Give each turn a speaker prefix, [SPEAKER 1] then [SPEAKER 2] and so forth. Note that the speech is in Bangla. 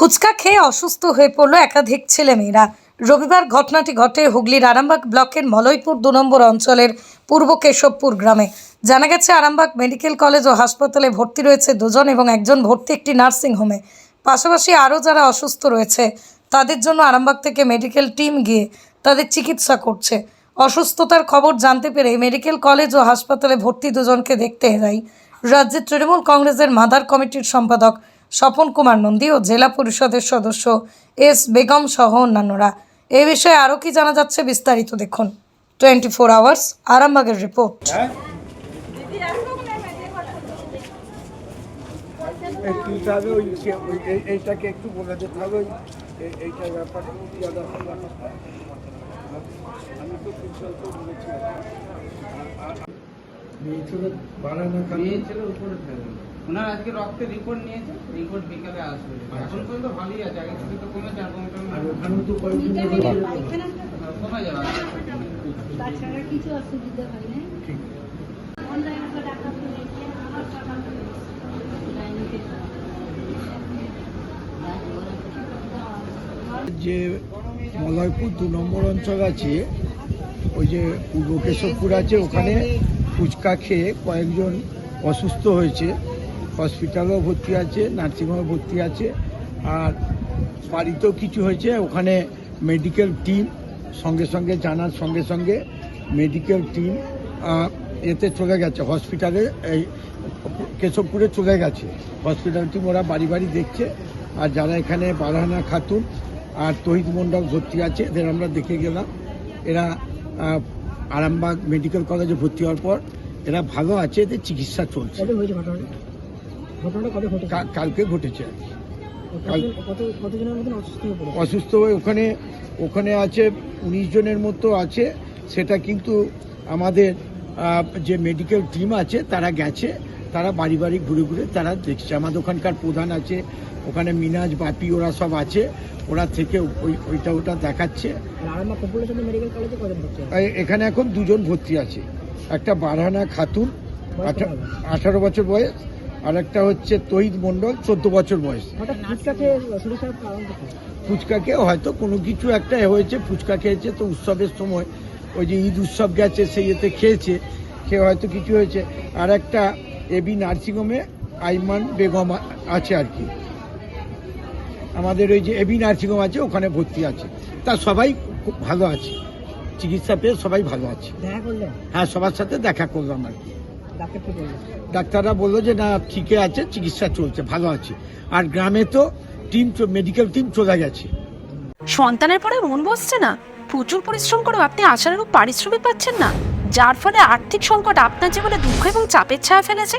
[SPEAKER 1] ফুচকা খেয়ে অসুস্থ হয়ে পড়ল একাধিক ছেলেমেয়েরা। রবিবার ঘটনাটি ঘটে হুগলির আরামবাগ ব্লকের মলয়পুর দু নম্বর অঞ্চলের পূর্ব কেশবপুর গ্রামে। জানা গেছে, আরামবাগ মেডিকেল কলেজ ও হাসপাতালে ভর্তি রয়েছে দুজন এবং একজন ভর্তি একটি নার্সিং হোমে। পাশাপাশি আরও যারা অসুস্থ রয়েছে, তাদের জন্য আরামবাগ থেকে মেডিকেল টিম গিয়ে তাদের চিকিৎসা করছে। অসুস্থতার খবর জানতে পেরে মেডিকেল কলেজ ও হাসপাতালে ভর্তি দুজনকে দেখতে যাই। রাজ্যের তৃণমূল কংগ্রেসের মাদার কমিটির সম্পাদক স্বপন কুমার নন্দী ও জেলা পরিষদের সদস্য এস বেগম সহ অন্যান্যরা। এ বিষয়ে আরও কি জানা যাচ্ছে বিস্তারিত দেখুন। টোয়েন্টি ফোর আওয়ার্স আরামবাগের রিপোর্ট।
[SPEAKER 2] এইটাকে একটু বলে দিতে হবে এইটার আমি তো বলেছি মেয়ে ছেলে বাড়ানো
[SPEAKER 3] মেয়ে ছেলে উপরে ওনার আজকে রক্তের রিপোর্ট নিয়েছে রিপোর্ট বিকালে আসবে। এখন পর্যন্ত ভালোই আছে আগে থেকে তো কমেছে আর
[SPEAKER 2] আর ওখানেও তো কয়েকজন
[SPEAKER 3] কমে যাবে আস্তে আস্তে কমে।
[SPEAKER 4] তাছাড়া কিছু অসুবিধা হয় না
[SPEAKER 2] ঠিক।
[SPEAKER 4] অনলাইনে তো ডাক্তার বলেছে আমার কথা
[SPEAKER 2] যে মলয়পুর দু নম্বর অঞ্চল আছে ওই যে পূর্ব কেশবপুর আছে ওখানে ফুচকা খেয়ে কয়েকজন অসুস্থ হয়েছে। হসপিটালেও ভর্তি আছে নার্সিংহোমে ভর্তি আছে। আর বাড়িতেও কিছু হয়েছে, ওখানে মেডিকেল টিম সঙ্গে সঙ্গে জানার সঙ্গে সঙ্গে মেডিকেল টিম এতে চলে গেছে হসপিটালে এই কেশবপুরে চলে গেছে। হসপিটাল টিম ওরা বাড়ি বাড়ি দেখছে, আর যারা এখানে বারহানা খাতুন আর তহিদ মণ্ডল ভর্তি আছে, এদের আমরা দেখে গেলাম। এরা আরামবাগ মেডিকেল কলেজে ভর্তি হওয়ার পর এরা ভালো আছে, এদের চিকিৎসা চলছে।
[SPEAKER 5] ঘটনাটা ঘটনাটা কবে ঘটেছে?
[SPEAKER 2] কালকে ঘটেছে।
[SPEAKER 5] কতজনের মতন অসুস্থ হয়ে পড়েছে?
[SPEAKER 2] অসুস্থ হয়ে ওখানে ওখানে আছে উনিশ জনের মতো আছে। সেটা কিন্তু আমাদের যে মেডিকেল টিম আছে তারা গেছে। তারা বাড়ি বাড়ি ঘুরে ঘুরে তারা দেখছে। আমাদের ওখানকার প্রধান আছে ওখানে মিনাজ বাপি ওরা সব আছে। ওরা থেকে ওই ওইটা ওটা দেখাচ্ছে। এখানে এখন দুজন ভর্তি আছে। একটা বারহানা খাতুন? আঠারো বছর বয়স। আর একটা হচ্ছে তহিদ মণ্ডল চোদ্দ বছর বয়স? ফুচকাকে হয়তো কোনো কিছু একটা হয়েছে ফুচকা খেয়েছে তো উৎসবের সময়। ওই যে ঈদ উৎসব গেছে সেই এতে খেয়েছে খেয়ে হয়তো কিছু হয়েছে। আর একটা এবি নার্সিংহোমে আইমান বেগম আছে আর কি। আমাদের ওই যে এবি নার্সিংহোম আছে ওখানে ভর্তি আছে। তা সবাই খুব ভালো আছে। চিকিৎসা পেয়ে সবাই ভালো আছে। হ্যাঁ সবার সাথে দেখা করলাম আর কি। ডাক্তাররা বলল যে না ঠিকই আছে চিকিৎসা চলছে ভালো আছে। আর গ্রামে তো টিম মেডিকেল টিম চলে গেছে।
[SPEAKER 6] সন্তানের পরে মন বসছে না। প্রচুর পরিশ্রম করেও আপনি আশানুরূপ পারিশ্রমিক পাচ্ছেন না। যার ফলে আর্থিক সংকট আপনার জীবনে দুঃখ এবং চাপের ছায়া ফেলেছে।